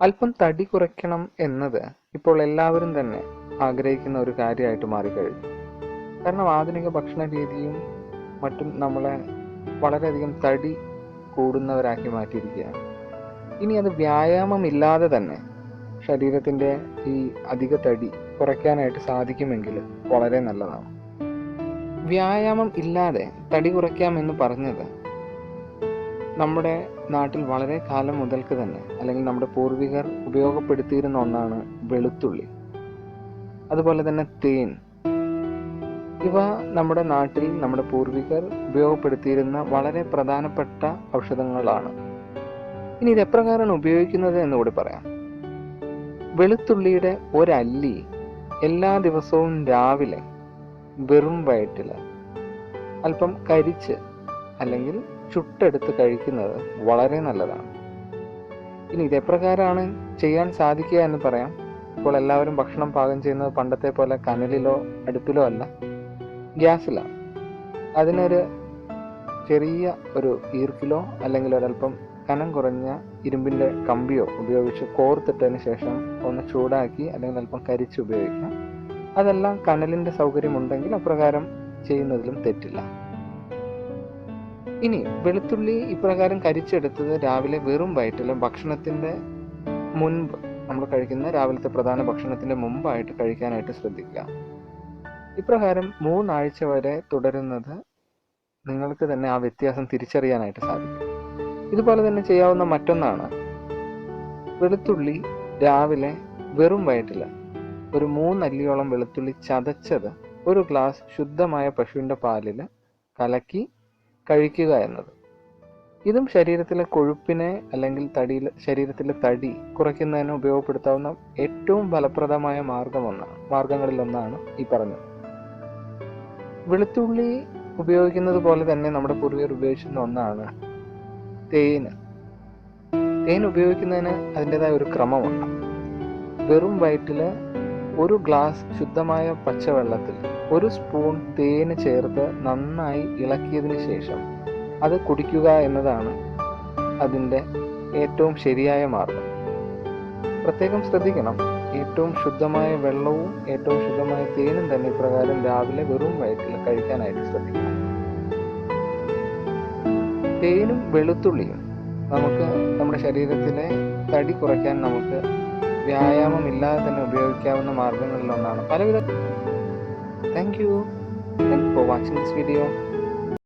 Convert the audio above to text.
അല്പം തടി കുറയ്ക്കണം എന്നത് ഇപ്പോൾ എല്ലാവരും തന്നെ ആഗ്രഹിക്കുന്ന ഒരു കാര്യമായിട്ട് മാറിക്കഴിഞ്ഞു. കാരണം ആധുനിക ഭക്ഷണ രീതിയും മറ്റും നമ്മളെ വളരെയധികം തടി കൂടുന്നവരാക്കി മാറ്റിയിരിക്കുകയാണ്. ഇനി അത് വ്യായാമം ഇല്ലാതെ തന്നെ ശരീരത്തിന്റെ ഈ അധിക തടി കുറയ്ക്കാനായിട്ട് സാധിക്കുമെങ്കിൽ വളരെ നല്ലതാണ്. വ്യായാമം ഇല്ലാതെ തടി കുറയ്ക്കാം എന്ന് പറഞ്ഞത് നമ്മുടെ നാട്ടിൽ വളരെ കാലം മുതൽക്ക് തന്നെ അല്ലെങ്കിൽ നമ്മുടെ പൂർവികർ ഉപയോഗപ്പെടുത്തിയിരുന്ന ഒന്നാണ് വെളുത്തുള്ളി. അതുപോലെ തന്നെ തേൻ. ഇവ നമ്മുടെ നാട്ടിൽ നമ്മുടെ പൂർവികർ ഉപയോഗപ്പെടുത്തിയിരുന്ന വളരെ പ്രധാനപ്പെട്ട ഔഷധങ്ങളാണ്. ഇനി ഇത് എപ്രകാരമാണ് ഉപയോഗിക്കുന്നത് എന്നുകൂടി പറയാം. വെളുത്തുള്ളിയുടെ ഒരല്ലി എല്ലാ ദിവസവും രാവിലെ വെറും വയറ്റിൽ അല്പം കരിച്ച് അല്ലെങ്കിൽ ചുട്ടെടുത്ത് കഴിക്കുന്നത് വളരെ നല്ലതാണ്. ഇനി ഇതെപ്രകാരമാണ് ചെയ്യാൻ സാധിക്കുക എന്ന് പറയാം? ഇപ്പോൾ എല്ലാവരും ഭക്ഷണം പാകം ചെയ്യുന്നത് പണ്ടത്തെ പോലെ കനലിലോ അടുപ്പിലോ അല്ല. ഗ്യാസിലാണ് അതിനൊരു ചെറിയ ഒരു ഈർക്കിലോ അല്ലെങ്കിൽ ഒരല്പം കനം കുറഞ്ഞ ഇരുമ്പിന്റെ കമ്പിയോ ഉപയോഗിച്ച് കോർത്തിട്ടതിന് ശേഷം ഒന്ന് ചൂടാക്കി അല്ലെങ്കിൽ അല്പം കരിച്ച് ഉപയോഗിക്കാം. അതെല്ലാം കനലിന്റെ സൗകര്യമുണ്ടെങ്കിൽ അപ്രകാരം ചെയ്യുന്നതിലും തെറ്റില്ല. ഇനി വെളുത്തുള്ളി ഇപ്രകാരം കരിച്ചെടുത്തത് രാവിലെ വെറും വയറ്റിൽ ഭക്ഷണത്തിന്റെ മുൻപ് നമ്മൾ കഴിക്കുന്ന രാവിലത്തെ പ്രധാന ഭക്ഷണത്തിന്റെ മുമ്പായിട്ട് കഴിക്കാനായിട്ട് ശ്രദ്ധിക്കുക. ഇപ്രകാരം മൂന്നാഴ്ച വരെ തുടരുന്നത് നിങ്ങൾക്ക് തന്നെ ആ വ്യത്യാസം തിരിച്ചറിയാനായിട്ട് സാധിക്കും. ഇതുപോലെ തന്നെ ചെയ്യാവുന്ന മറ്റൊന്നാണ്. വെളുത്തുള്ളി രാവിലെ വെറും വയറ്റിൽ ഒരു മൂന്നല്ലിയോളം വെളുത്തുള്ളി ചതച്ചത് ഒരു ഗ്ലാസ് ശുദ്ധമായ പശുവിന്റെ പാലിൽ കലക്കി കഴിക്കുക എന്നത്. ഇതും ശരീരത്തിലെ കൊഴുപ്പിനെ അല്ലെങ്കിൽ തടിയിൽ ശരീരത്തിലെ തടി കുറയ്ക്കുന്നതിന് ഉപയോഗപ്പെടുത്താവുന്ന ഏറ്റവും ഫലപ്രദമായ മാർഗമൊന്നാണ് മാർഗങ്ങളിലൊന്നാണ് ഈ പറഞ്ഞത്. വെളുത്തുള്ളി ഉപയോഗിക്കുന്നത് പോലെ തന്നെ നമ്മുടെ പൂർവികർ ഉപയോഗിച്ചിരുന്ന ഒന്നാണ് തേന്. തേൻ ഉപയോഗിക്കുന്നതിന് അതിന്റെതായ ഒരു ക്രമമുണ്ട്. വെറും വയറ്റിൽ ഒരു ഗ്ലാസ് ശുദ്ധമായ പച്ചവെള്ളത്തിൽ ഒരു സ്പൂൺ തേന് ചേർത്ത് നന്നായി ഇളക്കിയതിന് ശേഷം അത് കുടിക്കുക എന്നതാണ് അതിന്റെ ഏറ്റവും ശരിയായ മാർഗം. പ്രത്യേകം ശ്രദ്ധിക്കണം. ഏറ്റവും ശുദ്ധമായ വെള്ളവും ഏറ്റവും ശുദ്ധമായ തേനും തന്നെ ഇപ്രകാരം രാവിലെ വെറും വയറ്റിൽ കഴിക്കാനായിട്ട് ശ്രദ്ധിക്കണം. തേനും വെളുത്തുള്ളിയും നമുക്ക് നമ്മുടെ ശരീരത്തിലെ തടി കുറയ്ക്കാൻ നമുക്ക് വ്യായാമം ഇല്ലാതെ തന്നെ ഉപയോഗിക്കാവുന്ന മാർഗങ്ങളിലൊന്നാണ് പലവിധ thank you for watching this video